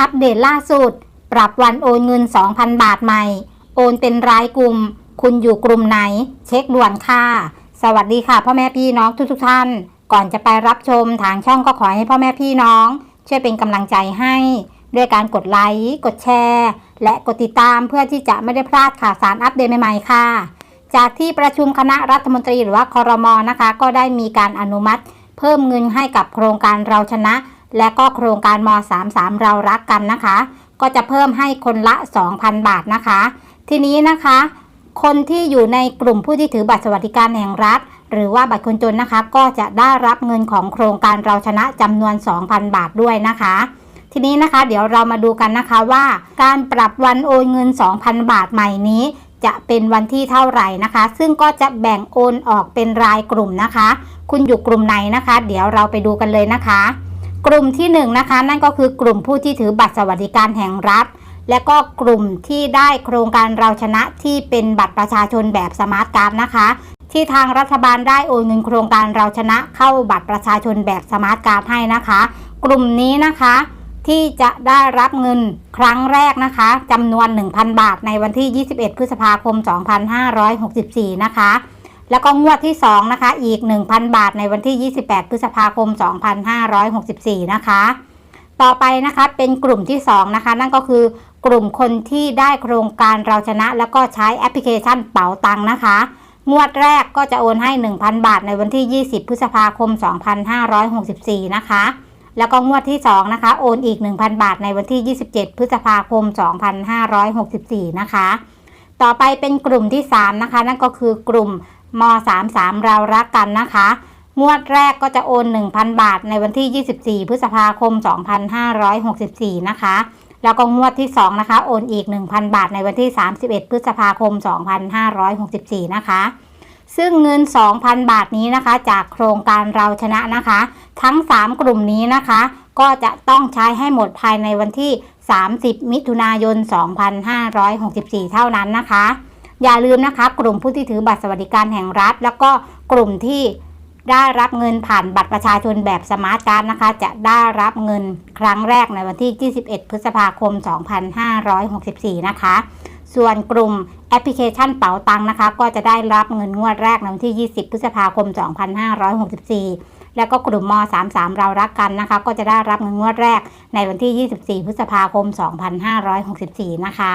อัปเดตล่าสุด ปรับวันโอนเงิน 2,000 บาทใหม่ โอนเป็นรายกลุ่ม คุณอยู่กลุ่มไหน เช็คด่วนค่ะ สวัสดีค่ะ พ่อแม่พี่น้องทุกๆท่าน ก่อนจะไปรับชมทางช่องก็ขอให้พ่อแม่พี่น้อง ช่วยเป็นกำลังใจให้ ด้วยการกดไลค์ กดแชร์ และกดติดตามเพื่อที่จะไม่ได้พลาดข่าวสารอัปเดตใหม่ๆค่ะ จากที่ประชุมคณะรัฐมนตรีหรือว่าคอรมอนะคะ ก็ได้มีการอนุมัติ เพิ่มเงินให้กับโครงการเราชนะ และก็โครงการม 33 เรารักกันนะคะ ก็จะเพิ่มให้คนละ 2,000 บาทนะคะ ทีนี้นะคะ คนที่อยู่ในกลุ่มผู้ที่ถือบัตรสวัสดิการแห่งรัฐ หรือว่าบัตรคนจนนะคะ ก็จะได้รับเงินของโครงการเราชนะจำนวน 2,000 บาทด้วยนะคะ ทีนี้นะคะเดี๋ยวเรามาดูกันนะคะว่า การปรับวันโอนเงิน 2,000 บาทใหม่นี้ จะเป็นวันที่เท่าไหร่นะคะ ซึ่งก็จะแบ่งโอนออกเป็นรายกลุ่มนะคะ คุณอยู่กลุ่มไหนนะคะ เดี๋ยวเราไปดูกันเลยนะคะ กลุ่มที่1นงนะคะนั่นก็คือกลุ่มผู้ที่ถือบัตรสวัสดิการแห่งรัฐ และก็กลุ่มที่ได้โครงการเราชนะที่เป็นบัตรประชาชนแบบสมาร์ทการ์ดนะคะ ที่ทางรัฐบาลได้โอนเงินโครงการเราชนะเข้าบัตรประชาชนแบบสมาร์ทการ์ดให้นะคะ กลุ่มนี้นะคะที่จะได้รับเงินครั้งแรกนะคะจำนวน 1,000 บาทในวันที่ 21 พฤษภาคม 2564 นะคะ แล้วก็งวดที่ 2 นะคะ อีก 1,000 บาทในวันที่ 28 พฤษภาคม 2564 นะคะ ต่อไปนะคะเป็นกลุ่มที่ 2 นะคะ นั่นก็คือกลุ่มคนที่ได้โครงการเราชนะ แล้วก็ใช้แอปพลิเคชันเป๋าตังค์นะคะ งวดแรกก็จะโอนให้ 1,000 บาทในวันที่ 20 พฤษภาคม 2564 นะคะ แล้วก็งวดที่ 2 นะคะ โอนอีก 1,000 บาทในวันที่ 27 พฤษภาคม 2564 นะคะ ต่อไปเป็นกลุ่มที่ 3 นะคะ นั่นก็คือกลุ่ม ม33เรารักกันนะคะ งวดแรกก็จะโอน 1,000 บาทในวันที่ 24 พฤษภาคม 2564 นะคะ แล้วก็งวดที่ 2 นะคะ โอนอีก 1,000 บาทในวันที่ 31 พฤษภาคม 2564 นะคะซึ่งเงิน 2,000 บาทนี้นะคะ จากโครงการเราชนะนะคะ ทั้ง 3 กลุ่มนี้นะคะ ก็จะต้องใช้ให้หมดภายในวันที่ 30 มิถุนายน 2564 เท่านั้นนะคะ อย่าลืมนะคะกลุ่มผู้ที่ถือบัตรสวัสดิการแห่งรัฐ แล้วก็กลุ่มที่ได้รับเงินผ่านบัตรประชาชนแบบสมาร์ทการ์ดนะคะ จะได้รับเงินครั้งแรกในวันที่ 21 พฤษภาคม 2564 นะคะ ส่วนกลุ่มแอปพลิเคชันเป๋าตังนะคะ ก็จะได้รับเงินงวดแรกในวันที่ 20 พฤษภาคม 2564 แล้วก็กลุ่มม 33 เรารักกันนะคะ ก็จะได้รับเงินงวดแรกในวันที่ 24 พฤษภาคม 2564 นะคะ